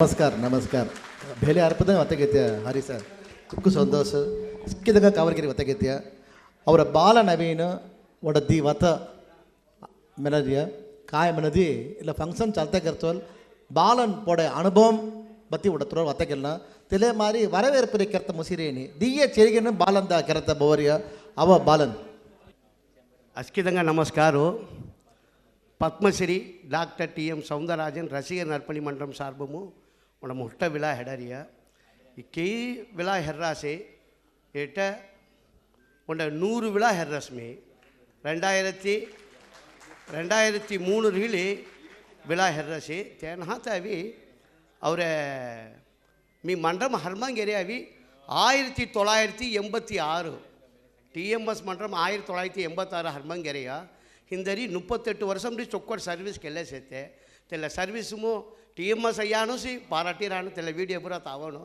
ನಮಸ್ಕಾರ ನಮಸ್ಕಾರ ಬೆಲೆ ಅರ್ಪದ ಒತ್ತಗೈತ್ಯ ಹರಿ ಸರ್ ಕುಕ್ಕು ಸಂತೋಷ ಸಿಕ್ಕಿದಂಗ ಕಾವರ್ಗಿರಿ ಒತ್ತಗೈತ್ಯ ಅವರ ಬಾಲ ನವೀನ ಒಡದಿ ವತ ಮೆನದಿಯ ಕಾಯ ಮೆನದಿ ಇಲ್ಲ ಫಂಕ್ಷನ್ ಚಾಲ್ತಾ ಕರ್ತೋಲ್ ಬಾಲನ್ ಪೊಡೆ ಅನುಭವಂ ಬತ್ತಿ ಉಡತ್ರ ಒತ್ತಗೆಲ್ಲ ತೆಲೆ ಮಾರಿ ವರವೇರ್ಪರಿ ಕೆರ್ತ ಮುಸಿರೇನಿ ದಿಯ್ಯ ಚೆರಿಗೆನ ಬಾಲಂದ ಕೆರತ ಬೋರಿಯ ಅವ ಬಾಲನ್ அஸ்கிதங்க நமஸ்காரம் பத்மஸ்ரீ டாக்டர் டிஎம் சவுந்தரராஜன் ரசிகர் நற்பணி மன்றம் சார்பும் मोठा முட்டை விழா हेडार या விழா विला हेर्रासे எட்ட நூறு விழா ஹெர்ரஸ்மி ரெண்டாயிரத்தி ரெண்டாயிரத்தி மூணு ரீலி விழா ஹெர்ரஸி தேனாத்தாவி அவரை மீ மன்றம் ஹர்மாங்கேரியாவி ஆயிரத்தி தொள்ளாயிரத்தி எண்பத்தி ஆறு. டிஎம்எஸ் மன்றம் ஆயிரத்தி தொள்ளாயிரத்தி எண்பத்தாறு ஹர்மாங்கேரியா. ಹಿಂದರಿ முப்பத்தெட்டு வருஷம் ರೀ ಚೊಕ್ಕರ್ ಸರ್ವಿಸ್ ಕೆಲಸೈತೆ ತೆಲ್ಲ ಸರ್ವಿಸ್ಮು టీఎంఎస్ అయ్యాను సి పారాటీరాను తెల్ల వీడియో పూర తావను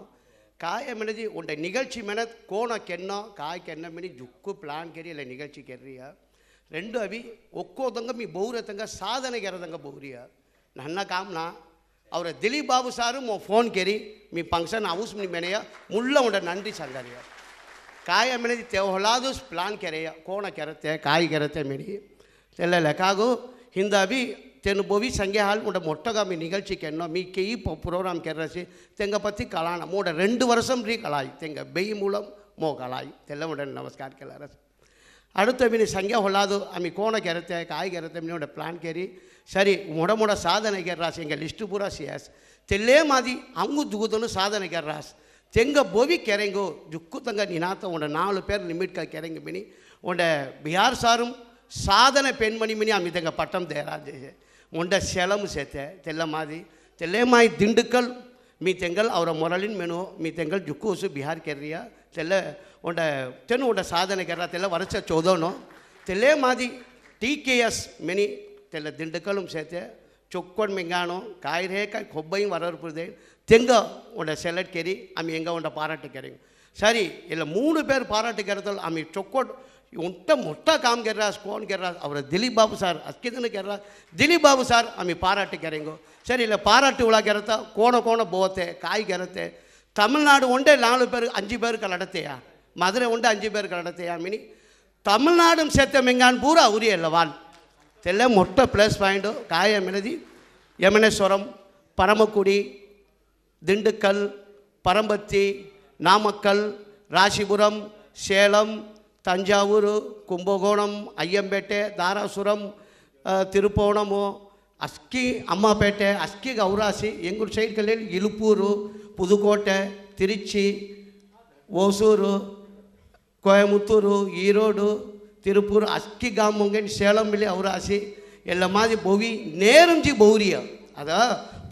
కాయ మనది ఉంటే నిగழ்ச்சி மேலே கோண கென்னோ காய் கென்ன மணி ஜுக்கு பிளான் கெரி இல்லை நிகழ்ச்சி கெர்றியா ரெண்டு அவி ஒக்கோதங்க మీ బౌరతంగా సాధన గెరదంగా బౌరియా నన్న కామ్నా ಅವರ ದಿಲೀಪ್ ಬಾಬು ಸಾರು ಮೋ ಫೋನ್ ಕೇರಿ ಮೀ ಫಂಕ್ಷನ್ ಹೌಸ್ ಮಿ ಮೆನೆಯ ಮುಳ್ಳ ಉಂಡ ನಂದಿ ಸಂದರಿಯ ಕಾಯ ಮೆಣದಿ ತೆ ಹೊಲಾದು ಪ್ಲಾನ್ ಕೆರೆಯ ಕೋಣ ಕೆರತೆ ಕಾಯಿ ಕೆರತೆ ಮಿಡಿ ಎಲ್ಲ ಲೆಕ್ಕಾಗು ಹಿಂದೆ ಬಿ તેનું ભવિષ્ય હાલ உண்ட மொட்டகாமி நிகழ்ச்சிக்கு என்ன மீக்கே இப்போ ப்ரோக்ராம் கேட்றச்சு. ತೆಂಗ பற்றி கலான மூட ரெண்டு வருஷம் ரீ கலாய். தெங்க பெய் மூலம் மோ கலாய். தெல்லவுடன் நமஸ்கார் கேளாரஸ் அடுத்த மீன் சங்கே ಹೊಳ್ಳಾದು அமி கோண ಕೆರತೆ காய் ಕೆರತೆ ಮೀನೋಡ பிளான் கேரி. சரி ಮೊಡ ಮೊಡ சாதனை ಕೆರ್ರಾಸ್ எங்கள் லிஸ்ட்டு பூரா ಸಿಯಾಸ್ ತೆಲ್ಲೇ ಮಾದಿ ಹಂಗು ದುಗುದನು ಸಾಧನೆ ಕೆರ್ರಾಸ್ ತೆಂಗ ಬೋವಿ ಕೆರೆಂಗೋ ಜುಕ್ಕು ತಂಗ ನಿನಾತ ಉಂಡ நாலு பேர் லிமிட்க ಕೆರೆங்க மினி. உண்ட பிஹார் சாரும் சாதனை பெண்மணி மினி அமிதங்க பட்டம் தேராஜே ಉಂಡ ಸೆಲಮು ಸೇತೆ ತೆಲ್ಲ ಮಾದಿ ತೆಲ್ಲೆ ಮಾಯಿ ದಿಂಡುಕಲ್ ಮೀ ತೆಂಗಲ್ ಅವರ ಮೊರಲಿನ ಮೆನು ಮೀ ತೆಂಗಲ್ ಜುಕ್ಕೂಸು ಬಿಹಾರ್ ಕೆರ್ರಿಯ ತೆಲ್ಲ ಉಂಡ ತೆನು ಉಂಡ ಸಾಧನೆ ಕೆರ್ರ ತೆಲ್ಲ ವರಸ ಚೋದೋನು ತೆಲ್ಲೆ ಮಾದಿ ಟಿ ಕೆ ಎಸ್ ಮೆನಿ ತೆಲ್ಲ ದಿಂಡುಕಲು ಸೇತೆ ಚೊಕ್ಕೊಂಡು ಮಿಂಗಾಣು ಕಾಯಿ ರೇಕಾಯಿ ಕೊಬ್ಬೈ ವರಪುರದೆ ತೆಂಗ ಉಂಡ ಸೆಲೆಟ್ ಕೆರಿ ಆಮಿ ಹೆಂಗ ಉಂಡ ಪಾರಾಟ ಕೆರಿ சரி இல்லை மூணு பேர் பாராட்டுக்கிறதால் அமை சொக்கோட் उनटा मोठा காம் कर रहा कौन कर Dilip Babu sir Babu sir Dilip Babu sir Dilip பாராட்டு सार சரி இல்லை பாராட்டு விழா கேரத்தா கோண கோண போத்தே காய் கரத்தே தமிழ்நாடு உண்டே நாலு பேர் அஞ்சு பேருக்கு நடத்தையா? மதுரை ஒன்று அஞ்சு பேருக்கு நடத்தையா மினி? தமிழ்நாடும் சேர்த்த மிங்கான் பூரா உரிய இல்லவான். தெல்ல மொட்டை ப்ளஸ் பாயிண்டோ காயம் எழுதி யமனேஸ்வரம் பரமக்குடி திண்டுக்கல் பரம்பத்தி நாமக்கல் ராசிபுரம் சேலம் தஞ்சாவூர் கும்பகோணம் ஐயம்பேட்டೆ தாராசுரம் அஹ், திருப்போணமு ಅಸ್ಕಿ ಅಮ್ಮಪೇಟೆ ಅಸ್ಕಿ ಗೌರಾಸಿ ಎಂಗೂರು ಸೈಡ್ ಕಲ್ಲಿ ಇಲುಪೂರು ಪುದುಕೋಟೆ ತಿರುಚಿ ಓಸೂರು கோயமுத்தூர் ஈரோடு திருப்பூர் அஸ்கி காமங்கன் சேலம் மில்லி அவராசி ಎಲ್ಲ ಮಾದಿ ಬೋವಿ ನೇರಂಜಿ ಬೌರಿಯ ಅದ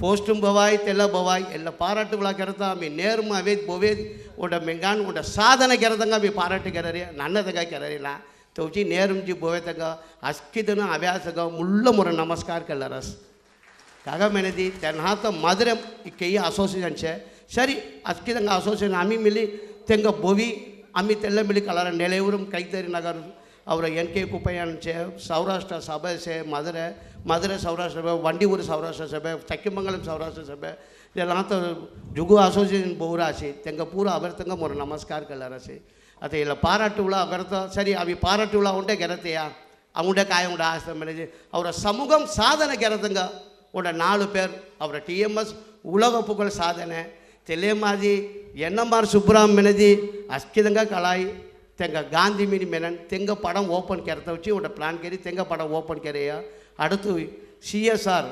ಪೋಸ್ಟುಂ ಬವಾಯ್ ತೆಲ್ಲ ಬವಾಯ್ ಎಲ್ಲ ಪಾರಾಟು ವಿಳಾ ಕೆರತ ಮೀ ನೇರು ಅವೇದ್ ಬೋವೇದ್ ಉಂಡ ಮೆಂಗಾನ್ ಉಂಡ ಸಾಧನ ಕೆರದಂಗ ಮೀ ಪಾರಾಟು ಕೆರರಿ ನನ್ನದಗ ಕೆರರಿಲ್ಲ ತೌಚಿ ನೇರಂಜಿ ಬೋವೆತಗ ಅಸ್ಕಿದನ ಅವ್ಯಾಸಗ ಮುಳ್ಳ ಮುರ ನಮಸ್ಕಾರ ಕಲ್ಲರಸ್ ಕಾಗ ಮೆನದಿ ತೆನ್ಹಾತ ಮಧುರೆ ಕೆಯ್ಯ ಅಸೋಸಿಯೇಷನ್ ಛೆ ಸರಿ ಅಸ್ಕಿದಂಗ ಅಸೋಸಿಯೇಷನ್ ಅಮ್ಮಿ ಮಿಲಿ ತೆಂಗ ಬೋವಿ ಅಮ್ಮಿ ತೆಲ್ಲ ಮಿಲಿ ಕಲರ ನೆಲೆಯೂರಂ ಕೈತರಿ ನಗರ್ ಅವರ ಎನ್ ಕೆ ಕುಪ್ಪಯ್ಯನ್ છે સૌરાષ્ટ્ર સભા છે மதுரை மதுரை சௌராஷ்டிர சபை வண்டியூர் சௌராஷ்டிர சபை தக்கிமங்கலம் சௌராஷ்டிர સભા இதெல்லாம் તો જુગુ ಅಸೋಸಿಯೇಷನ್ બહુરા છે ತೆಂಗ ಪೂರ ಅಭ್ಯರ್ಥಂಗ ಮೊರ ನಮಸ್ಕಾರ ಕಲ್ಲರ છે ಅದೇ ಇಲ್ಲ ಪಾರಾಟು ಹುಳ ಅಭ್ಯರ್ಥ ಸರಿ ಅವಿ ಪಾರಾಟು ಹುಳ ಉಂಟೆ ಗೆರತೆಯಾ ಅವಡ ಕಾಯ ಉಂಡ ಆಸ್ತ ಮನೆಜಿ ಅವರ சமூகம் சாதனை ಗೆರತಂಗ உட நாலு பேர் அவரை டிஎம்எஸ் உலக புகழ் சாதனை தெளியமாதி என்எம்ஆர் சுப்புராம் மெனதி அஸ்கிதங்க கலாய் ತೆಂಗ ಗಾಂಧಿ ಮಿನಿ ಮೆನನ್ ತೆಂಗ ಪಡಂ ಓಪನ್ ಕೆರತ ವಚ್ಚಿ ಉಂಡ ಪ್ಲಾನ್ ಕೆರಿ ತೆಂಗ ಪಡಂ ಓಪನ್ ಕೆರೆಯ அடுத்து சிஎஸ்ஆர்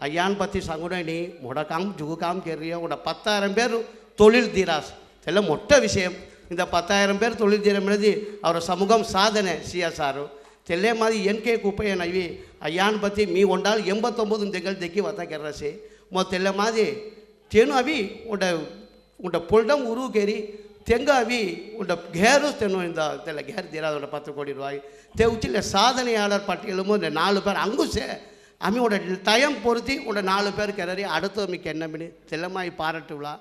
ஐயான் பற்றி சங்குடனி முடக்காம் ஜுகுகாம் கெரிய உட பத்தாயிரம் பேர் தொழில் தீராஸ் இதெல்லாம் மொட்டை விஷயம் இந்த பத்தாயிரம் பேர் தொழில் தீரம் எழுதி ಅವರ சமூகம் சாதனை சிஎஸ்ஆர் ತೆಲ್ಲೇ ಮಾದಿ ಎನ್ ಕೆ ಕುಪ್ಪಯ್ಯನ ಇವಿ ಅಯ್ಯಾನ್ ಬತ್ತಿ ಮೀ ಒಂಡಾಲ್ ಎಂಬತ್ತೊಂಬತ್ತು ತೆಂಗಲ್ ದೆಕ್ಕಿ ವತ ಕೆರ್ರಸಿ ಮೊ ತೆಲ್ಲ ಮಾದಿ ತೇನು ಅವಿ ಉಂಡ ಉಂಡ ಪೊಲ್ಡಂ தெங்காவி உண்ட கேரு தென்னும் இந்த இதில் கேர் தீராதோட பத்து கோடி ரூபாய். தெவுச்சில் சாதனையாளர் பட்டியலும் இந்த நாலு பேர் அங்கும் சே அம்மையோட டயம் பொருத்தி உன்னோட நாலு பேர் கிளறி அடுத்தது மீக்கு என்ன மீன்? தில்லமாய் பாராட்டு விழா.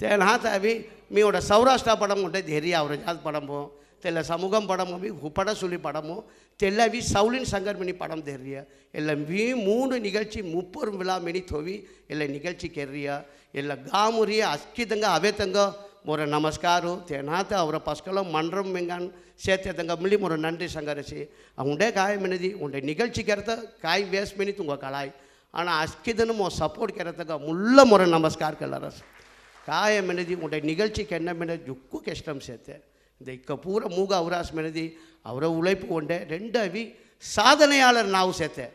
தே நாத்தாவி மீயோட சௌராஷ்டிரா படம் உண்டே தெரிய அவர் ஜாத் படமும் தெல்ல சமூகம் படமும் பட சொல்லி படமும் தெல்லவி சவுளின் சங்கர்மணி படம் தெரிய இல்லை வி மூணு நிகழ்ச்சி முப்பெரும் விழா மணி தொவி இல்லை நிகழ்ச்சி கெர்றியா. இல்லை காமுரிய அஸ்கிதங்க அவேத்தங்க ಮೂರ நமஸ்காரம் ತೇನಾತ அவரை பஸ்கலம் மன்றம் மெங்கான் சேர்த்தே தங்க மில்லி முறை நன்றி சங்கரிசி உண்டே காய் மினதி உண்டே நிகழ்ச்சிக்கு ஏற்ற காய் வேஸ்ட் மினி துங்க கலாய். ஆனால் அஸ்கிதனும் சப்போர்ட் கேரத்துக்கு முள்ள முறை நமஸ்கார் கலரஸ் காய மினதி உண்டே நிகழ்ச்சிக்கு என்ன மினது ஜுக்கு கஷ்டம் சேர்த்து. இந்த இக்க பூரா மூக அவராஸ் மினதி அவரை உழைப்பு கொண்டே ரெண்டாவி சாதனையாளர் நாவு சேர்த்தேன்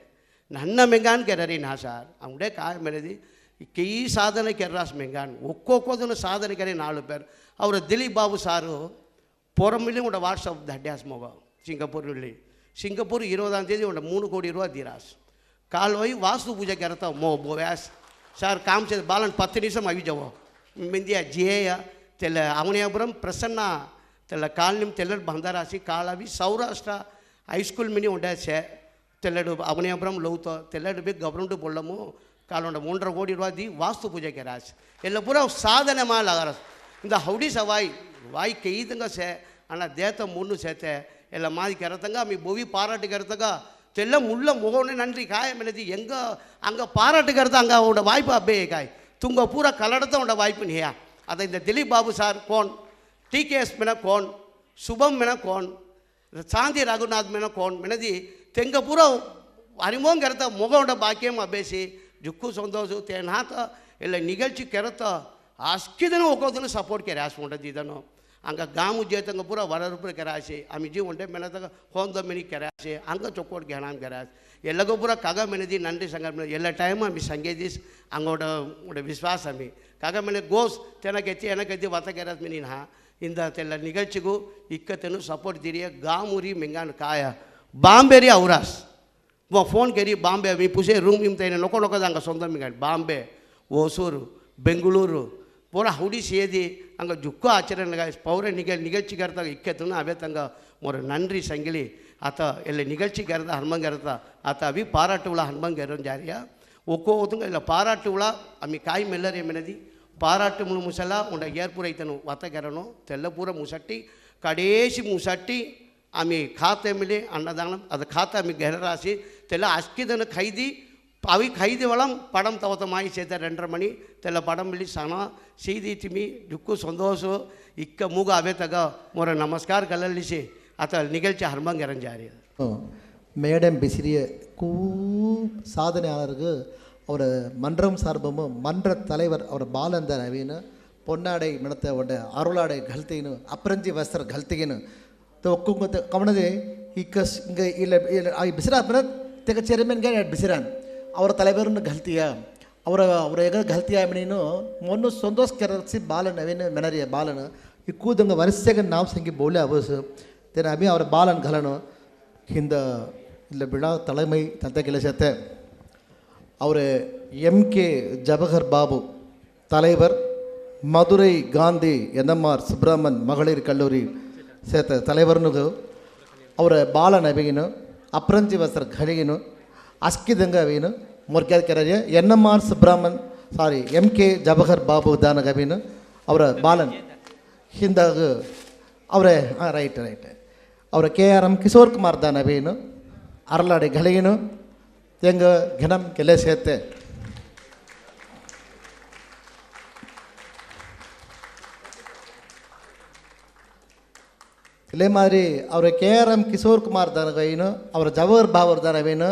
நன்ன மெங்கான்னு கேட்டாரி சார். அவங்களே காய மினதி ఈ సాధనకి ఎర్రాసమే కానీ ఒక్కో కొద్దులు సాధనకనే నాలుగు పేరు అవరు ದಿಲೀಪ್ ಬಾಬು సారు புறமிலே உங்களோட WhatsApp the days mobile Singapore இல்லை சிங்கப்பூர் இருபதாம் தேதி உங்களோட மூணு கோடி ரூபா தீராஸ். கால்வாய் வாஸ்து பூஜை கரத்தா மோ போவேஸ் சார் காமிச்சது பாலன் பத்து நிமிஷம் அவிஜவோ மிந்தியா ஜேயா தெல்ல அவனியாபுரம் பிரசன்னா தெல்ல காலனிம் தெல்லர் பந்தாராசி காலாவி சௌராஷ்டிரா ஹைஸ்கூல் மினி உண்டாச்சே. தெல்லடு அவனியாபுரம் லௌத்தோ தெல்லடு போய் கவர்மெண்ட்டு போடலமோ காலோட மூன்றரை கோடி ரூபா தி வாஸ்து பூஜைக்கு ராசு இல்லை பூரா சாதனமாக லகரஸ் இந்த ஹவுடி சவாய் வாய் கெய்துங்க சே ஆனால் தேத்த முன்னு சேர்த்தே. எல்லாம் மாதிரி கரத்தங்க மீ புவி பாராட்டு கரத்தங்க. தெல்ல முகம்னு நன்றி காயம் எழுதி எங்கே அங்கே பாராட்டுக்கிறது அங்கே அவனோட வாய்ப்பு அப்படியே காய். துங்க பூரா கலடத்த அவனோட வாய்ப்பு நீயா. அதை இந்த திலீப் பாபு சார் கோன் டி கேஎஸ் மின கோன் சுபம் மின கோன் சாந்தி ரகுநாத் மின கோன் மினதி தெங்க பூரா அறிமுகங்கிறத முகோட பாக்கியம் அபேசி ದಿಕ್ಕು ಸಂದೋಜುತ್ತೇನು ಹಾಕ ಇಲ್ಲ ನಿಗಲ್ಚಿ ಕೆರತ ಅಸ್ಕಿದನು ಒಕ್ಕೋದನ್ನು ಸಪೋರ್ಟ್ ಕೆರೆ ಹಾಸ್ಕೊಂಡದ್ದು ಇದನ್ನು ಹಂಗೆ ಗಾಮು ಜೇತಂಗ ಪೂರ ವರ ರೂಪಾಯಿ ಕೆರಾಸಿ ಆಮಿ ಜೀವ ಒಂಟೆ ಮೆನದಾಗ ಹೋಂದ ಮಿನಿ ಕೆರಾಸಿ ಹಂಗೆ ಚೊಕ್ಕೋಟ್ ಗೆಣಾಮ್ ಕೆರಾಸ್ ಎಲ್ಲಗೂ ಪೂರ ಕಗ ಮೆನದಿ ನಂಡಿ ಸಂಗ ಎಲ್ಲ ಟೈಮ್ ಆಮಿ ಸಂಗೆ ದಿಸ್ ಹಂಗೋಡ ಉಡ ವಿಶ್ವಾಸ ಆಮಿ ಕಗ ಮೆನೆ ಗೋಸ್ ತೆನಗೆತ್ತಿ ಎನಗೆತ್ತಿ ವತ ಕೆರಾಸ್ ಮಿನಿನ ಇಂದ ತೆಲ್ಲ ನಿಗಲ್ಚಿಗೂ ಇಕ್ಕತೆನು ಸಪೋರ್ಟ್ ದಿರಿಯ ಗಾಮುರಿ ಮೆಂಗಾನ ಕಾಯ ಬಾಂಬೇರಿ ಔರಾಸ್ ఫోన్ కెరీ బాంబే మీ పుసే రూమ్ ఇమ్ తైన నొక్క నొక్క దాంగ సొంతం కానీ బాంబే ఓసూరు ಬೆಂಗಳೂರು ಪೂರ ಹುಡಿ ಸೇದಿ ಹಂಗೆ ಜುಕ್ಕು ಆಚರಣೆಗ ಪೌರ ನಿಗ ನಿಗಳ್ಚಿಗರ್ತ ಇಕ್ಕೆತನ ಅವೇ ತಂಗ ಮೊರ ನನ್ರಿ ಸಂಗಿಲಿ ಆತ ಎಲ್ಲ ನಿಗಳ್ಚಿಗರ್ದ ಹನುಮಂಗರ್ತ ಆತ ಅವಿ ಪಾರಾಟುಳ ಹನುಮಂಗರನ್ ಜಾರಿಯ ಒಕ್ಕೋ ಹೋದಂಗ ಇಲ್ಲ ಪಾರಾಟುಳ ಅಮ್ಮಿ ಕಾಯಿ ಮೆಲ್ಲರಿ ಮೆನದಿ ಪಾರಾಟು ಮುಳು ಮುಸಲ ಉಂಡ ಏರ್ಪುರ ಐತನು ವತಗೆರನು ತೆಲ್ಲಪೂರ ಮುಸಟ್ಟಿ ಕಡೇಶಿ ಮುಸಟ್ಟಿ ಆಮಿ ಖಾತೆ ಮೇಲೆ ಅನ್ನದಾನ ಅದು ಖಾತೆ ಆಮಿ ಗೆಹರಾಸಿ தெல்ல அஸ்கிதனு கைதி அவை கைதிவளம் படம் தவத்தமாகி சேர்த்த ரெண்டரை மணி. தெல்ல படம் இல்லை சனா சீதி திமி ದುಃಖು ಸಂತೋಷ ಇಕ್ಕ ಮೂಗ ಅವೇ ತಗ ಮೊರ ನಮಸ್ಕಾರ ಕಲಲ್ಲಿಸಿ அத்த நிகழ்ச்சி ஹர்மங்கரஞ்சாரி மேடம் பிசிறிய கூ சாதனையாளருக்கு அவர் மன்றம் சார்பமும் மன்ற தலைவர் அவர் பாலந்த ரவின்னு பொன்னாடை மிடத்த உட அருளாடை கல்த்தின்னு அப்ரஞ்சி வஸ்திர கல்த்தின்னு ஒக்குங்க கவனதே இக்க இங்கே இல்லை இல்லை பிசிறா ಬಿಸಿರ ತೆಗ ಚೇರ್ಮನ್ಗೆ ಬಿಸಿರಾನ್ ಅವರ தலைவர்னு கல்த்தியா ಅವರ ಅವರ ಎಗ ಗಲ್ತಿಯ ಮಿನೀನು ಮೊನ್ನು ಸಂತೋಷ್ ಕೆರಸಿ ಬಾಲ ನವೀನ ಮೆನರಿಯ ಬಾಲನ ಈ ಕೂದಂಗ ವರಸೆಗೆ ನಾವು ಸಂಗಿ ಬೋಲೆ ಅವಸು ತೆನ ಅಭಿ ಅವರ ಬಾಲನ್ ಗಲನು ಹಿಂದ ಇಲ್ಲ ಬಿಡ தலைமை ತಂದೆ ಕೆಲಸತ್ತೆ அவர் எம்கே ஜவஹர் பாபு தலைவர் மதுரை காந்தி என்எம்ஆர் சுப்பிரமன் மகளிர் கல்லூரி சேர்த்த தலைவர்னுகு ಅವರ ಬಾಲ ನವಿಗಿನು ಅಪ್ರಂಜಿ ವಸ್ತ್ರ ಘಳಿಗಿನು ಅಸ್ಕಿದಂಗ ಅವಿನು ಮೊರ್ಗ್ಯಾದ ಕೆರಜೆ N M R Subramanian sorry M K Jawahar Babu ದಾನಗ ಅವಿನು ಅವರ ಬಾಲನ್ ಹಿಂದಾಗ ಅವರೇ ಹಾಂ ರೈಟ್ ರೈಟ್ ಅವರ K R M Kishore Kumar ದಾನ ಅವಿನು ಅರಲಾಡಿ ಘಳಿಗಿನು ತೆಂಗ ಘನಂ ಕೆಲೆ ಸೇತೆ ಇಲ್ಲೇ ಮಾರಿ ಅವರ K R M Kishore Kumar ದನಗೈನು ಅವರ ಜವಹರ್ ಬಾವರ್ ದನವೇನು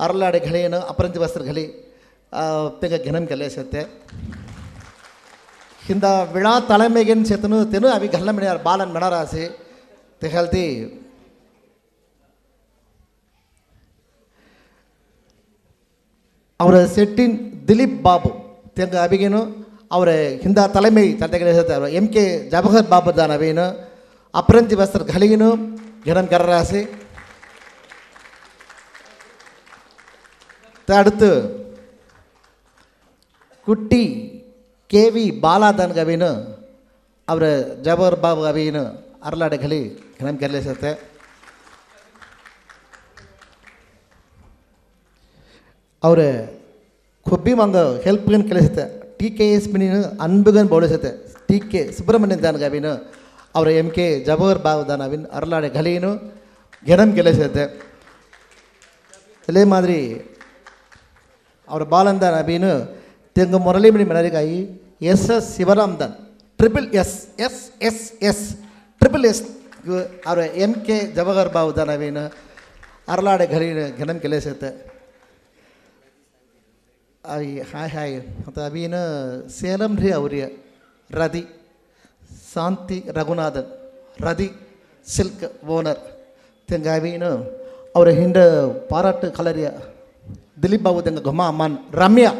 ಅರಲಾಡೆ ಘಳಿಯನು ಅಪರಂಜಿ ವಸ್ತ್ರ ಘಳಿ ತೆಗ ಘನಂ ಕೆಲೆ ಸೇತೆ ಹಿಂದ ವಿಳಾ ತಲೆಮೆಗೆನ್ ಸೇತನು ತೆನು ಅವಿ ಗಲ್ಲ ಮಿಣ ಬಾಲನ್ ಮೆಣರಾಸಿ ತೆಗಲ್ತಿ ಅವರ ಸೆಟ್ಟಿನ್ ದಿಲೀಪ್ ಬಾಬು ತೆಂಗ ಅಬಿಗೇನು ಅವರ ಹಿಂದ தலைமை ತಂದೆಗಳ ಎಂ ಕೆ ಜವಹರ್ ಬಾಬು ದಾನ అప్రంతి వస్త్ర కలిగిను గణం కర్ర రాసి அடுத்து குட்டி கேவி பாலாதன் கவின்னு அவர் ஜபர் பாபு கவின்னு அருளாடுகளி கணம் கரலே சேர்த்த. அவர் கொப்பி மங்க ஹெல்ப்கன் கலை சேர்த்த. டி கேஎஸ் மினின்னு அன்புகன் பவுல சேர்த்த. டி கே சுப்பிரமணியன் தான் கவின்னு और एम के जबर बाबा अरला गलू गिणम गल सी और बालन दबीन तेज Murali Mani S S Sivaram triple S S S S triple S M K Jawahar Babu दानवीन अरला घरी गिणम गल सी हाय हाय अबीन सेलम रे और रदी ಶಾಂತಿ ರಘುನಾಥನ್ ರದಿ ಸಿಲ್ಕ್ ಓನರ್ ತೆಂಗಾವಿನ ಅವರ ಹಿಂದೆ ಪಾರಾಟ ಕಲರಿಯ ದಿಲೀಪ್ ಬಾಬು ತೆಂಗ ಘುಮಾ ಅಮ್ಮನ್ ರಮ್ಯಾ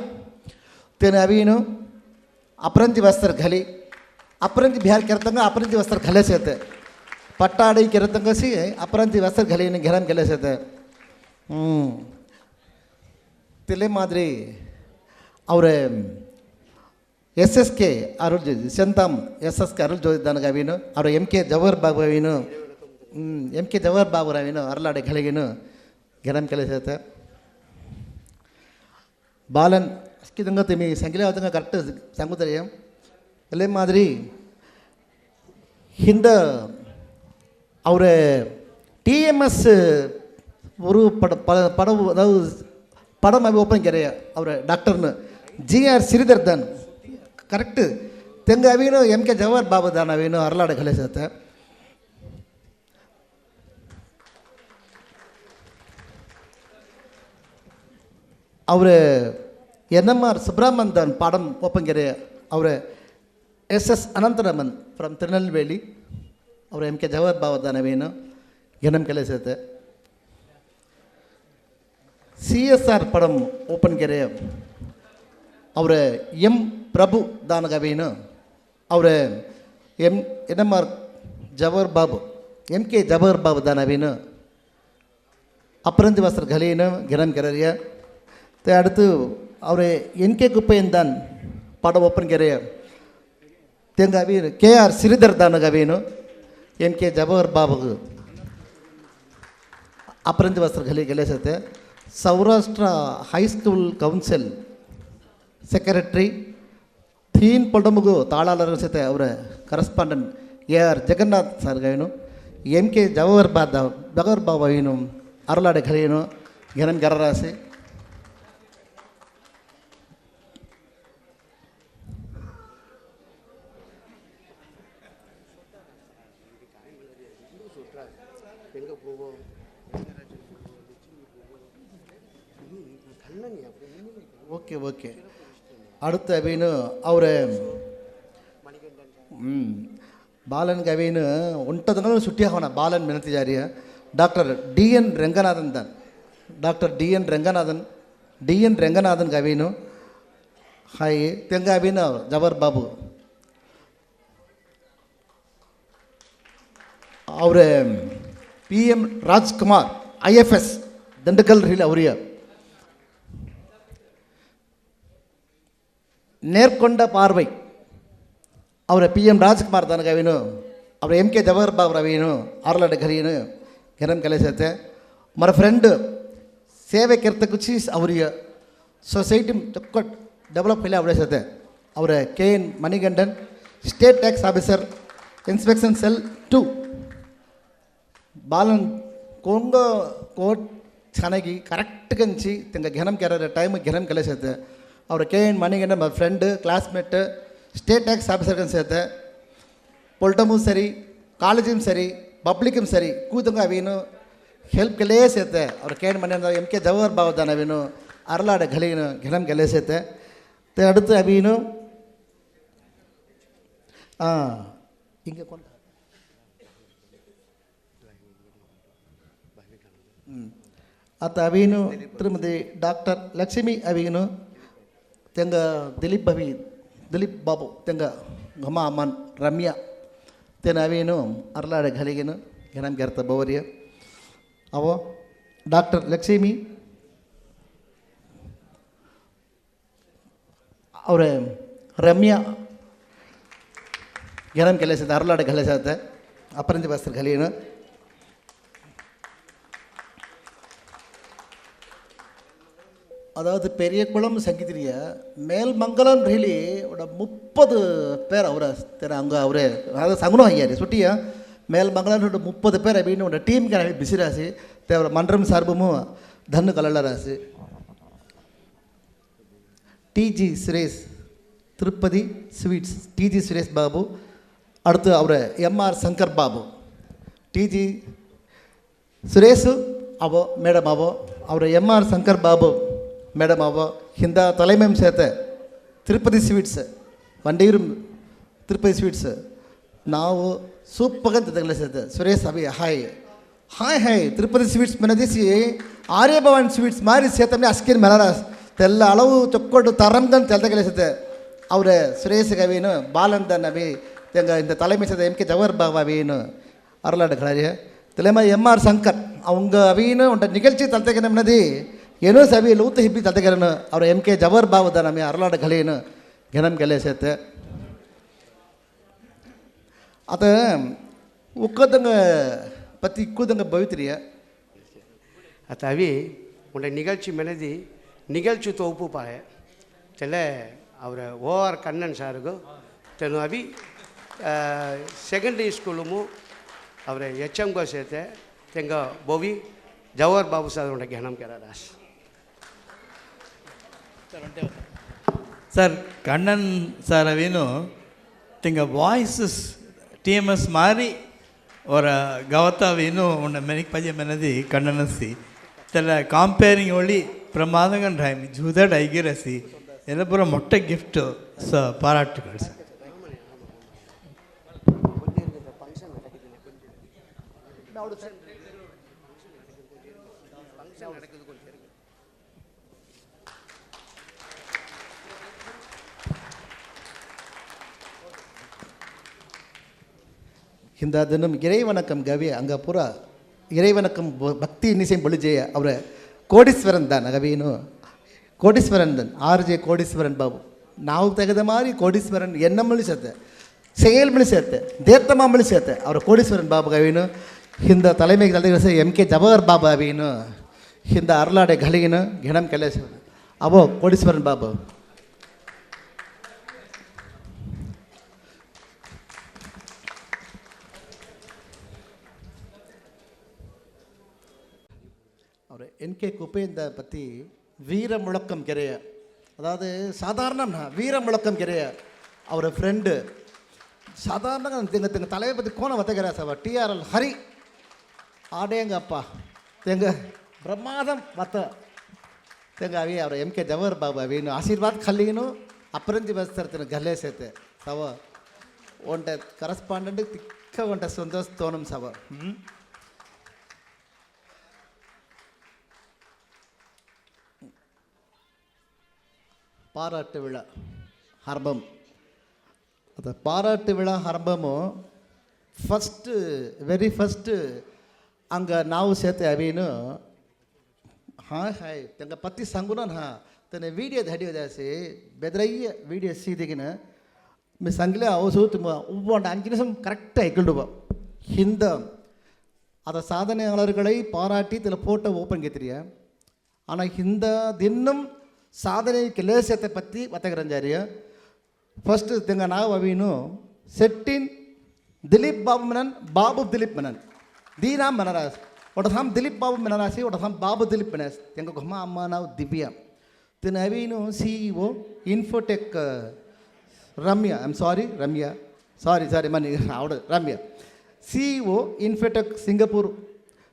ತೆಂಗಾವಿನು ಅಪ್ರಂತಿ ವಸ್ತ್ರ ಘಲಿ ಅಪ್ರಂತಿ ಬಿಹಾರ್ ಕೆರತಂಗ ಅಪ್ರಂತಿ ವಸ್ತ್ರ ಘಲೆ ಸೇತೆ ಪಟ್ಟಾಡಿ ಕೆರತಂಗ ಸಿ ಅಪ್ರಂತಿ ವಸ್ತ್ರ ಘಲಿನ ಘೆರನ್ ಘಲೆ ಸೇತೆ ಹ್ಞೂ ತಿಲೆ ಮಾದರಿ ಅವರೇ ಎಸ್ಎಸ್ಕೆ ಅರುಳ್ ಜೋಜಿ ಸೆಂತಾಮ್ ಎಸ್ ಎಸ್ ಕೆ ಅರುಳ್ ಜೋಜಿದಾನಗ ಅವಿನು ಅವರು ಎಮ್ ಕೆ ಜವಹರ್ ಬಾಬು ಅವಿನು ಎಮ್ ಕೆ ಜವಹರ್ ಬಾಬು ರವಿನು ಅರಳಾಡೆ ಗಳಿಗೇನು ಗೆರಂ ಕೆಲಸ ಬಾಲನ್ ಅಸ್ಕಿದಂಗ ತಿಮ್ಮಿ ಸಂಗಿಲ ಅವತ್ತಂಗ ಕರೆಕ್ಟ್ ಸಂಗುತ್ತಾರೆ ಅಲ್ಲೇ ಮಾದರಿ ಹಿಂದೆ அவர் டிஎம்எஸ் ஒரு படம் ப படம் அதாவது படம் ஓப்பன் கிடையாது அவர் டாக்டர்னு ஜிஆர் ஸ்ரீதர் தான் ಕರೆಕ್ಟ್ ತೆಂಗ ಅವೇನು ಎಮ್ ಕೆ ಜವಾಹರ್ ಬಾಬು ದಾನ ಅವೇನು ಅರಳಾಡ ಕಲಿಸತ್ತೆ ಅವರ ಎನ್ ಎಮ್ ಆರ್ ಸುಬ್ರಹ್ಮಣ್ಯನ್ ಪಾಡಂ ಓಪಂಗೆರೆ ಅವರ S S Anantharaman from Tirunelveli ಅವರ M K Jawahar Babu ದಾನವೇನು N ಕೆಲಸತ್ತೆ C S R ಪಡಂ ಓಪನ್ಗೆರೆ ಅವರ ಎಂ ಪ್ರಭು ದಾನಗವೇನು ಅವರ M N M R Jawahar Babu M K Jawahar Babu ದಾನವೇನು அப்புறந்து வஸ்திர கலையினும் கிரம் கிரறிய அடுத்து அவர் என்கே குப்பையன் தான் படம் ஒப்பன் கிரைய தேங்காவி K R Sridhar தானகவேனு N K Jawahar ಬಾಬುಗೆ ಅಪರಂಜ ವಸ್ತ್ರ ಗಲಿ ಗೆಲ್ಲಿಸುತ್ತೆ ಸೌರಾಷ್ಟ್ರ ಹೈಸ್ಕೂಲ್ ಕೌನ್ಸಿಲ್ ಸೆಕ್ರೆಟರಿ ಹೀನ್ ಪಡಮುಗು ತಾಳಾಲರ ಜೊತೆ ಅವರ ಕರೆಸ್ಪಾಂಡೆಂಟ್ ಎ ಆರ್ ಜಗನ್ನಾಥ್ ಸರ್ಗೇನು ಎಂ ಕೆ ಜವಹರ್ ಬಾದ ಜವಹರ್ ಬಾಬಾ ಏನು ಅರಳಾಡೆ ಖರೇನು ಘನನ್ ಗರರಾಸೆ ಓಕೆ ಓಕೆ அடுத்த கவின்னு அவர் பாலன் கவின்னு ஒன்ட்டதுனால சுட்டியாகவன பாலன் மினத்திஜாரிய. டாக்டர் டிஎன் ரெங்கநாதன் தான். Doctor TN Ranganathan TN Ranganathan கவின்னு hi தெங்க அபின்னு ஜவர் பாபு. அவர் PM Rajkumar IFS Dindigul hill அவரியார். நேர்கொண்ட பார்வை ಅವರ ಪಿ ಎಮ್ ರಾಜ್ಕುಮಾರ್ ತನಗವೇನು ಅವರ ಎಮ್ ಕೆ ಜವಹರ್ ಬಾಬು ರವೀನು ಆರ್ಲಡ್ ಘರೀನು ಘರಂ ಕಲಿಸತ್ತೆ ಮರ ಫ್ರೆಂಡ್ ಸೇವೆ ಕೆರ್ತ ಕುಚಿ ಅವರಿಗೆ ಸೊಸೈಟಿ ಚೊಕ್ಕ ಡೆವಲಪ್ ಇಲ್ಲ ಅವಳಿಸತ್ತೆ ಅವರ K N Manikandan state tax officer inspection cell to Balan ಕೊಂಗ ಕೋಟ್ ಚೆನ್ನಾಗಿ ಕರೆಕ್ಟ್ ಕಂಚಿ ತಿಂಗ ಘನಂ ಕೆರ ಟೈಮ್ ಘನಂ ಕಲಿಸತ್ತೆ அவர் கேஎன் மணிகண்டன் நம்ம ஃப்ரெண்டு கிளாஸ்மேட்டு ஸ்டேட் டேக்ஸ் ஆஃபீஸருக்கும் சேர்த்து பொல்டமும் சரி காலேஜும் சரி பப்ளிக்கும் சரி கூத்தங்க அவையினும் ஹெல்ப்களே சேர்த்து அவர் KN Manikandan M K Jawahar பாவதான் அவையினும் அருளாட கலையினும் கிளம்களே சேர்த்து அடுத்து அவையினும் ஆ இங்கே கொண்டு ಅತ அவீனு திருமதி டாக்டர் ಲಕ್ಷ್ಮಿ ಅವಿನು ತೆಂಗ ದಿಲೀಪ್ ಭವಿ ದಿಲೀಪ್ ಬಾಬು ತೆಂಗ ಘಮ ಅಮ್ಮನ್ ರಮ್ಯಾ ತೆನ ಅವೇನು ಅರ್ಲಾಡ ಘಲಿಗೆನು ಘನಂ ಗೆರ್ತ ಬವರಿಯ ಅವ ಡಾಕ್ಟರ್ ಲಕ್ಷ್ಮಿ ಅವರ ರಮ್ಯಾ ಘನಂ ಕೆಲಸ ಅರ್ಲಾಡ ಕೆಲಸ ಅಪರಂಜಿ ಬಸ್ತ್ರ ಘಲಿಯನು அதாவது பெரிய குளம் சங்கீதிரிய மேல்மங்கலம் ரீலி ஒரு முப்பது பேர் அவரை தெரிய அங்கே அவரு அதாவது சகுனம் ஐயாரு சுட்டியா? மேல்மங்கலம் முப்பது பேர் அப்படின்னு ஒரு டீம் கிளம்பி பிசி ராசி தேவை மன்றம் சார்பமும் தன்னு கலல DG Suresh Tirupati sweets DG Suresh Babu அடுத்து அவர் எம்ஆர் சங்கர் பாபு. டிஜி சுரேஷு அவோ மேடம் அவோ அவர் எம்ஆர் சங்கர் பாபு. ಮೇಡಮ್ ಅವ ಹಿಂದೆ ತಲೆ ಮೇಮ್ ಸೇತೆ ತಿರುಪತಿ ಸ್ವೀಟ್ಸ್ ಮಂಡೇರು ತಿರುಪತಿ ಸ್ವೀಟ್ಸ್ ನಾವು ಸೂಪರ್ಗಂತ ತಗಲಿಸತ್ತೆ Suresh Abhi hi hi hi Tirupati sweets ಮೆನದಿಸಿ Aryabhavan sweets ಮಾರಿ ಸೇತಮ್ಮೆ ಅಸ್ಕಿನ ಮೆಲಡ ತೆಲ್ಲ ಅಳವು ತೊಕ್ಕೊಂಡು ತರಂದಂತ ತೆಲ್ದ ಕೆಲಸತ್ತೆ ಅವರ ಸುರೇಶ್ ಕವಿನು ಬಾಲಂದನ್ ಅಭಿ ತೆಂಗ இந்த தலைமை சேர்ந்த எம் கே ஜவஹர் பாபா அவின்னு அருளாடு கலாரிய தலைமை எம்ஆர் சங்கர் அவங்க அவின்னு உண்ட நிகழ்ச்சி தலத்தைக்கு நம்மனது ಏನೋ ಸವಿ ಲೂತ ಹಿಬ್ಬಿ ತದಗೆರನು ಅವರ ಎಂ ಕೆ ಜವರ್ ಬಾವದ ನಮಗೆ ಅರಲಾಡ ಕಲೆಯನ್ನು ಗೆನಮ್ ಗೆಲೆ ಸೇತೆ. ಅತ உட்காந்தங்க பற்றி இக்கூதங்க பவித்திரிய அத்தாவி உன்னை நிகழ்ச்சி மெனதி நிகழ்ச்சி தொகுப்பு பாய தெல அவர் ஓஆர் கண்ணன் சாருக்கும் தெனு அவி செகண்டரி ஸ்கூலும் அவர் ஹெச்எம்கோ சேர்த்து தெங்க பவி ஜவஹர் பாபு சார் உன்னை கெனம் கேரடாஸ் సార్ కన్నన్ సార్ అవేను திங்க வாய்ஸஸ் டிஎம்எஸ் மாதிரி ஒரு கவத்தாவேನು ಉಂಡ ಮೆನಿಕ್ ಪಜೆ ಮೆನದಿ ಕಣ್ಣನಸಿ ತೆಲ್ಲ ಕಾಂಪೇರಿಂಗ್ ಒಳ್ಳಿ ಪ್ರಮಾದಗನ್ ರಾಯಮಿ ಜೂದಡ್ ಐಗಿರಸಿ ಎಲ್ಲ ಪೂರ ಮೊಟ್ಟ ಗಿಫ್ಟ್ ಸ ಪಾರಾಟಗಳು ಸರ್ ನೋಡು ಸರ್ இந்த தினம் இறைவணக்கம் கவி அங்கே பூரா இறைவணக்கம் பக்தி நிசையும் பொழிஜே அவரை கோடீஸ்வரன் தான் கவின்னு கோடೀಶ್ವರನ್ ಆರ್ಜೆ ಕೋಡೀಶ್ವರನ್ ಬಾಬು ನಾವು ತೆಗೆದ ಮಾರಿ ಕೋಡೀಶ್ವರನ್ ಎನ್ನಮ್ಮಳಿ ಸೇತೆ ಸೇಲ್ಮಳಿ ಸೇತೆ ದೇರ್ತಮ್ಮಳಿ ಸೇತೆ ಅವರ ಕೋಡೀಶ್ವರನ್ ಬಾಬು ಗವಿನು ಹಿಂದೆ தலைமைக்கு தலைவர் எம் கே ஜபகர் பாபு அவின்னு இந்த அருளாடை கலியின்னு கிணம் கலேசன் அவோ கோடீஸ்வரன் பாபு. அவர் என்கே குப்பேந்த பற்றி வீர முழக்கம் கிரைய அதாவது சாதாரண வீர முழக்கம் கிரைய அவர் ஃப்ரெண்டு சாதாரண எங்கள் எங்கள் தலையை பற்றி கோணம் வத்தகிற சார் டிஆர்எல் ஹரி ஆடேங்கப்பா எங்க பிரமாதம் வத்த ತೆಂಗ ಅವಿ ಅವ್ರ ಎಮ್ ಕೆ ಜವಹರ್ ಬಾಬು ಅವಿನು ಆಶೀರ್ವಾದ ಖಲ್ಲೀನು ಅಪರಂಜಿ ಬಸ್ತಿರ್ತೀನಿ ಗಲ್ಲೆ ಸೇತೆ ಸವ ಒಂಟ ಕರಸ್ಪಾಂಡೆಂಟ್ ತಿಕ್ಕ ಒಂಟ ಸಂತೋಷ ತೋನಂ ಸವ ಹ್ಞೂ பாராட்டு விழா ஹர்பம். அந்த பாராட்டு விழா ஹர்பமும் ஃபஸ்ட்டு வெரி ஃபஸ்ட்டு அங்கே ನಾವು ಸೇತೆ ಅವೇನು ಹಾಂ ஹாய் ತಂಗ ಪತ್ತಿ ಸಂಗುನನ್ ಹಾ வீடியோ ವೀಡಿಯೋದ ಹಡಿಯೋ பெதிரைய வீடியோ ವೀಡಿಯೋ ಸೀದಿಗಿನ ಮಿ அவ ಅವು ಸೂತು ಒಬ್ಬೊಂಡು நிமிஷம் கரெக்டாக இக்கிடுவ ஹிந்த அதை சாதனையாளர்களை பாராட்டி இதில் போட்டோ ஓப்பன் கேத்திரிய? ஆனால் இந்த தினம் சாதனை கிளேசத்தை பற்றி வத்தகரஞ்சாரியா ಫಸ್ಟ್ ತಿಂಗ ನಾವು ಅವಿನು ಸೆಟ್ಟಿನ್ ದಿಲೀಪ್ ಬಾಬು ಮೆನನ್ ಬಾಬು ದಿಲೀಪ್ ಮೆನನ್ ದೀನಾ ಮೆನರಾಸ್ ಒಡಧಾಮ್ ದಿಲೀಪ್ ಬಾಬು ಮೆನರಾಸಿ ಒಡಧಾಮ್ ಬಾಬು ದಿಲೀಪ್ ಮೆನಸ್ ತೆಂಗ ಗೊಮ್ಮ ಅಮ್ಮ ನಾವು ದಿವ್ಯ ತಿನ್ನ ಅವಿನು CEO Infotech Ramya I'm sorry Ramya sorry sorry money ಅವಡು Ramya CEO Infotech Singapore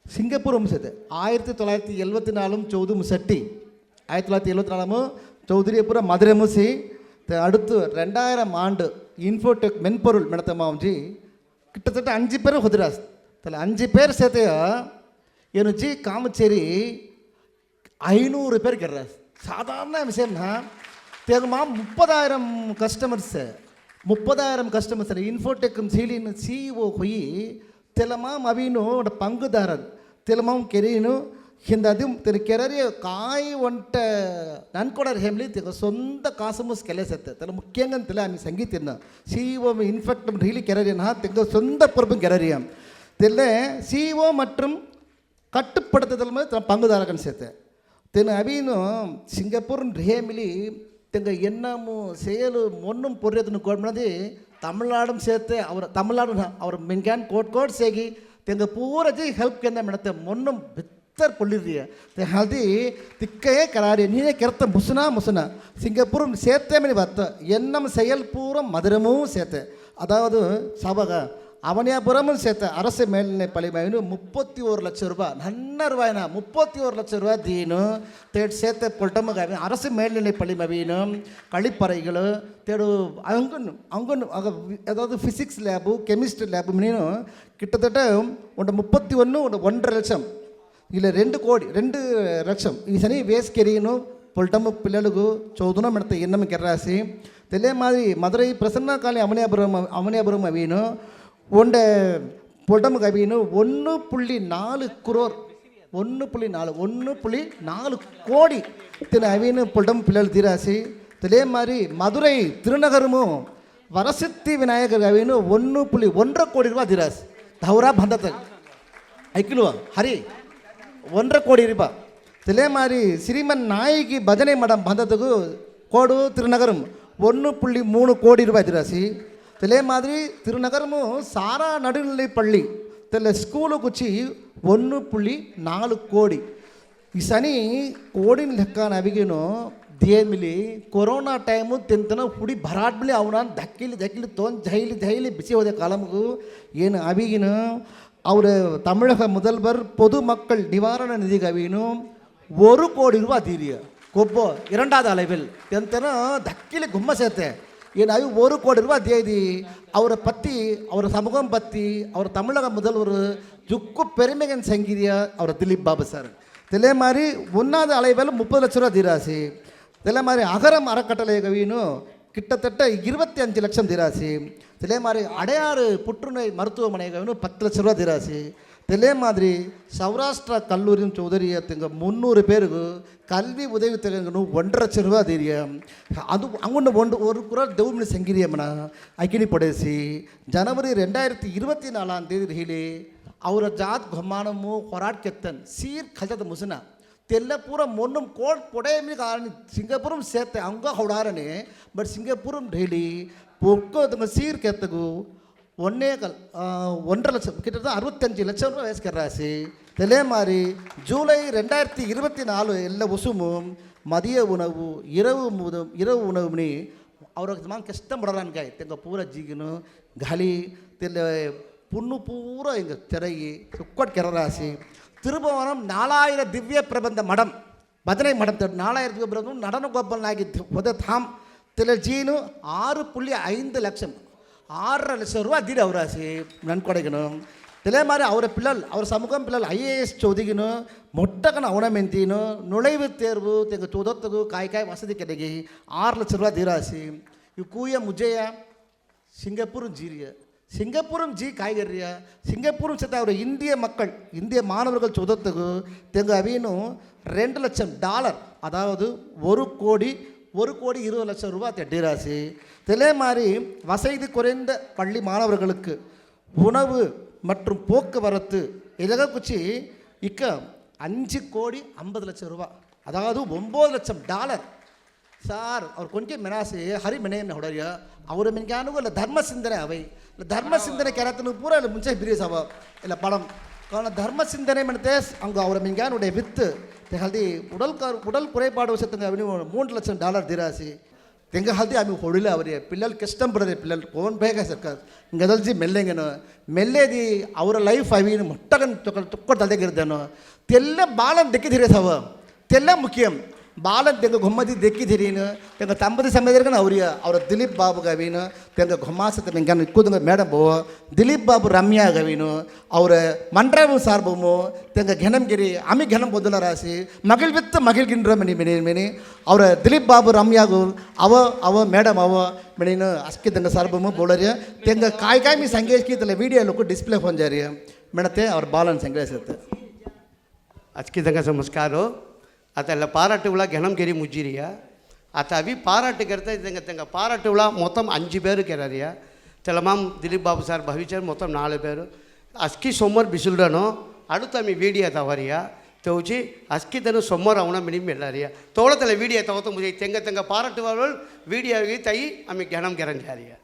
Singapore வம்சத்து ஆயிரத்தி தொள்ளாயிரத்தி எழுபத்தி நாலும் சௌது முசட்டி ஆயிரத்தி தொள்ளாயிரத்தி எழுபத்தி நாலாம் சௌத்ரியபுர மதுரமுசி அடுத்து ரெண்டாயிரம் ஆண்டு இன்ஃபோடெக் மென்பொருள் மெனத்தமாவுஞ்சி கிட்டத்தட்ட அஞ்சு பேர் ஹுதிராஸ் அதில் அஞ்சு பேர் சேர்த்தையா எனச்சு காமச்சேரி ஐநூறு பேர் கிடையாது சாதாரண விஷயம்னா தேங்கமா முப்பதாயிரம் கஸ்டமர்ஸு ముప్పదాయిరం కస్టమర్స్ ఇన్ఫోటెక్ சீலின்னு சிஇஓ పోయి తెలమా అవిను பங்குதாரர் తెలమం కెరీను ಹಿಂದದು ತಿರು ಕೆರರಿ ಕಾಯಿ ಒಂಟ ನನ್ನ ಕೊಡೋರು ಹೆಮ್ಲಿ ತಿರು ಸ್ವಂತ ಕಾಸಮೂಸ್ ಕೆಲಸ ತಲೆ ಮುಖ್ಯಂಗ ಅಂತಲ್ಲ ಆಮಿ ಸಂಗೀತನ சிஓம் இன்ஃபெக்டம் ரீலி கெரரியனா தெங்க சொந்த பொறுப்பும் கெரரியம் தெல்ல சிஓ மற்றும் கட்டுப்படுத்துதல் மாதிரி பங்குதாரகன் சேர்த்து தென் அவினும் சிங்கப்பூர் ரேமிலி தெங்க என்னமும் செயலு மொன்னும் பொரியதுன்னு கோட்மனது தமிழ்நாடும் சேர்த்து அவர் தமிழ்நாடு அவர் மின்கான் கோட் கோட் சேகி தெங்க பூரஜி ஹெல்ப் கேந்த மிடத்தை மொன்னும் સત્તર પલ્લી રહીએ திக்கையே கராரி நீனே கெரத்த முசுனா முசுனா. சிங்கப்பூரும் சேர்த்தேமணி பார்த்த என்னம் செயல் பூரம் மதுரமும் சேர்த்தேன் அதாவது சபக அவனியாபுரமும் சேர்த்த அரசு மேல்நிலை பள்ளிமையினு முப்பத்தி ஒரு லட்சம் ரூபாய் நன்ன ரூபாய்னா முப்பத்தி ஒரு லட்சம் ரூபாய் தீனும் தேடு சேர்த்த பொட்டமகாவி அரசு மேல்நிலை பள்ளிமவினும் கழிப்பறைகளும் தேடு அங்கன்னு அங்கன்னு அதாவது ஃபிசிக்ஸ் லேபு கெமிஸ்ட்ரி லேபு மீனும் கிட்டத்தட்ட ஒன்று முப்பத்தி ஒன்று ஒன்று ஒன்றரை லட்சம். ఇలా రెండు కోడి రెండు లక్షం ఈ సని వేస్ కెరీను పొల్టము పిల్లలకు చదువుతున్నాం మెడత ఎన్నమ కెర్రాసి తెలియ మాది మధురై ప్రసన్న కాలి అమనియాపురం అమనియాపురం అవీను ஒண்டை பொட்டமுக்கு அவீனு ஒன்று புள்ளி நாலு குரோர் ஒன்று புள்ளி நாலு ஒன்று புள்ளி நாலு கோடி திரு அவீனு பொட்டம் பிள்ளைகள் தீராசி இதே மாதிரி மதுரை திருநகரமும் வரசித்தி விநாயகர் அவீனு ஒன்று புள்ளி ஒன்றரை கோடி ரூபா தீராசி தவறா பந்தத்தை ஐக்கிலுவா ஹரி ஒன்றரை கோடி ரூபாய் இதே மாதிரி சிறிமன் நாயகி பஜனை மடம் பந்தத்துக்கு கோடு திருநகரம் ஒன்று புள்ளி மூணு கோடி ரூபாய் திராசி இதே மாதிரி திருநகரமும் சாரா நடுநிலை பள்ளி தெரியல ஸ்கூலுக்கு వచ్చి ஒன்று புள்ளி நாலு கோடி ಈ ಸನಿ ಕೋಡಿನ ಲೆಕ್ಕ ನವಿಗೇನು ದೇಮಿಲಿ ಕೊರೋನಾ ಟೈಮು ತಿಂತನ ಹುಡಿ ಭರಾಟ್ಬಿಲಿ ಅವನ ಧಕ್ಕಿಲಿ ಧಕ್ಕಿಲಿ ತೊಂದು ಜೈಲಿ ಜೈಲಿ ಬಿಸಿ ಹೋದ ಕಾಲಮಗು ಏನು ಅವಿಗಿನು அவர் தமிழக முதல்வர் பொதுமக்கள் நிவாரண நிதி கவினும் ஒரு கோடி ரூபாய் தீரிய. கொப்போ இரண்டாவது அளவில். தினம் தக்கில கும்ம சேர்த்தேன் ஏன்னா ஒரு கோடி ரூபாய் தேதி. அவரை பற்றி அவர் சமூகம் பற்றி அவர் தமிழக முதல்வர் துக்கு பெருமைகன் சங்கீதியா அவர் திலீப் பாபு சார். இதே மாதிரி ஒன்றாவது அளவில் முப்பது லட்ச ரூபா தீராசி. இதே மாதிரி அகரம் அறக்கட்டளை கவினும் கிட்டத்தட்ட இருபத்தி அஞ்சு லட்சம் திராசு. இதே மாதிரி அடையாறு புற்றுநோய் மருத்துவமனைக்கு பத்து லட்ச ரூபா திராசு. இதே மாதிரி சௌராஷ்டிரா கல்லூரியும் சௌதரியத்துங்க முந்நூறு பேருக்கு கல்வி உதவி தொகைங்கன்னு ஒன்றரை லட்சம் ரூபா தெரியும். அது அங்கொன்று ஒன்று ஒரு குரல் தௌமினி செங்கிரியம்னா அக்கினி படேசி. ஜனவரி ரெண்டாயிரத்தி இருபத்தி நாலாம் தேதி அவர ஜாத் கொம்மானமும் ஹொராட் கெத்தன் சீர் கஜத முசுனா. తెల్ల పూరం మొన్నం కోట్ పొడేమి కాదని సింగపురం సేత్తే అంగ హౌడారని బట్ సింగపురం డైలీ ஒக்கொருத்தவங்க சீர்கேத்துக்கு ஒன்றே கல் ஒன்றரை லட்சம் கிட்டத்தட்ட அறுபத்தஞ்சு லட்சம் ரூபாய் வேஸ்கர்றாசி இதே மாதிரி ஜூலை ரெண்டாயிரத்தி இருபத்தி நாலு எல்லா உசுமும் மதிய உணவு இரவு முதம் இரவு உணவுனி அவருக்கு மாங்க கஷ்டப்படலான்னு தெங்க பூரா ஜீகனும் கலி தெல்ல புண்ணு பூரா எங்கள் திரையி சுக்கட் கெரராசி திருபுவனம் நாலாயிரம் திவ்ய பிரபந்த மடம். பஜனை மடம் நாலாயிரம் திவ்ய பிரபந்தம் நடன கோப்பல்னாகி உத தாம் திலஜீனு ஆறு புள்ளி ஐந்து லட்சம் ஆறரை லட்சம் ரூபா தீடு அவராசி நன்கொடைக்கணும். இதே மாதிரி அவரை பிள்ளல் அவர் சமூகம் பிள்ளல் ஐஏஎஸ் சொதிக்கணும் மொட்டகன் அவனமெந்தினும் நுழைவுத் தேர்வு எங்கள் துதத்துக்கு காய் காய் வசதி கிடைக்கி ஆறு லட்ச ரூபா தீராசி கூய முஜைய சிங்கப்பூரும் ஜீரிய. சிங்கப்பூரும் ஜி காய்கறிய சிங்கப்பூரும் சேர்த்து அவர் இந்திய மக்கள் இந்திய மாணவர்கள் சுதத்துக்கு தெங்கு அவீனும் ரெண்டு லட்சம் டாலர். அதாவது ஒரு கோடி ஒரு கோடி இருபது லட்சம் ரூபாய் தெட்டிராசி இதே மாதிரி வசதி குறைந்த பள்ளி மாணவர்களுக்கு உணவு மற்றும் போக்குவரத்து இதாக குச்சி இக்க அஞ்சு கோடி ஐம்பது லட்சம் ரூபா அதாவது ஒம்பது லட்சம் டாலர். ಸಾರ್ ಅವ್ರು ಕೊಂಚ ಮೆನಾಸಿ ಹರಿ ಮೆನೆಯನ್ನು ಹೊಡೆಯ ಅವರ ಮೆನ್ಗಾನು ಇಲ್ಲ ಧರ್ಮ ಸಿಂಧನೆ ಅವೈ ಇಲ್ಲ ಧರ್ಮ ಸಿಂಧನೆ ಕೆರತನು ಪೂರ ಇಲ್ಲ ಮುಂಚೆ ಬಿರಿಸ್ ಅವ ಇಲ್ಲ படம் காரணம் தர்ம சிந்தனை மனத்தே அங்கே அவரை மிங்கானுடைய வித்து ஹல்தி உடல் க உடல் குறைபாடு விஷயத்துங்க அவனு மூன்று லட்சம் டாலர் திராசி ತೆಂಗ ಹಲ್ದಿ ಆಮಿ ಹೊಡಿಲ್ಲ ಅವರಿಗೆ ಪಿಲ್ಲಲ್ ಕಷ್ಟ ಬಿಡದೆ ಪಿಲ್ಲಲ್ ಕೋನ್ ಬೇಗ ಸರ್ಕಾರ ಹಿಂಗದಲ್ಜಿ ಮೆಲ್ಲೆಂಗನು ಮೆಲ್ಲೆದಿ ಅವರ ಲೈಫ್ ಅವಿನ ಮೊಟ್ಟಗನ್ ತುಕ್ಕೊಡ್ ತಲೆಗಿರ್ದನು ತೆಲ್ಲ ಬಾಲನ್ ದೆಕ್ಕಿದಿರಿ ಸವ ತೆಲ್ಲ ಮುಖ್ಯಂ ಬಾಲನ್ ತೆಂಗ ಗೊಮ್ಮದಿ ದೆಕ್ಕಿದಿರೀನು ತೆಂಗ ತಂಬದಿ ಸಮಯದಾಗ ಅವ್ರಿಗೆ ಅವರ ದಿಲೀಪ್ ಬಾಬು ಗವೀನು. ತೆಂಗ ಗೊಮ್ಮಾಸತ ಮೆಂಗಾನ ಇಕ್ಕುದಂಗ ಮೇಡಮ್. ದಿಲೀಪ್ ಬಾಬು ರಮ್ಯಾ ಗವೀನು. ಅವರ ಮಂಡ್ರಾವು ಸಾರ್ಬಮು. ತೆಂಗ ಘನಂಗಿರಿ, ಅಮಿ ಘನಂ ಬೊದಲ ರಾಸಿ ಮಗಿಲ್ ವಿತ್ ಮಗಿಲ್ ಗಿಂಡ್ರ ಮನಿ ಮಿನಿ ಮಿನಿ. ಅವರ ದಿಲೀಪ್ ಬಾಬು ರಮ್ಯಾಗು. ಅವ ಅವ, ಮೇಡಮ್ ಅವ. ಮಿಣಿನು ಅಸ್ಕಿ ತೆಂಗ ಸಾರ್ಬಮು ಬೋಳರಿ ತೆಂಗ ಕಾಯಿ ಕಾಯ್ ಮಿ ಸಂಗೇಶ್ಕಿ ತಲೆ ವಿಡಿಯೋ ಲೋಕು ಡಿಸ್ಪ್ಲೇ ಹೊಂಜಾರಿ ಮೆಣತೆ ಅವ್ರ ಬಾಲನ್ ಸಂಗ್ರಹಿಸುತ್ತೆ. ಅಚ್ಕಿದಂಗ ನಮಸ್ಕಾರ ಅದೆಲ್ಲ ಪಾರಾಟ ವಿಳಾ ಗೆಣಂಗೆರಿ ಮುಜ್ಜಿರಿಯ ಆತ ಅವಿ ಪಾರಾಟ ಕೆರತ ಇದಂಗೆ ತಂಗ ಪಾರಾಟ ವಿಳಾ ಮೊತ್ತ ಅಂಜು ಪೇರು ಕೆರಾರಿಯ தெலமாம் திலீப் பாபு சார் பவிச்சர் மொத்தம் நாலு பேர். அஸ்கி சொம்மர் பிசுல்டனோ அடுத்த அமி வீடியோ தவறியா. தோச்சி அஸ்கி தனு சொம்மர் அவனா மினிமம் எல்லாரியா. தோளத்தில் வீடியோ தவத்த முடியும் தெங்க தெங்க பாராட்டுவார்கள் வீடியோ தை அமி கணம் கிரஞ்சாரியா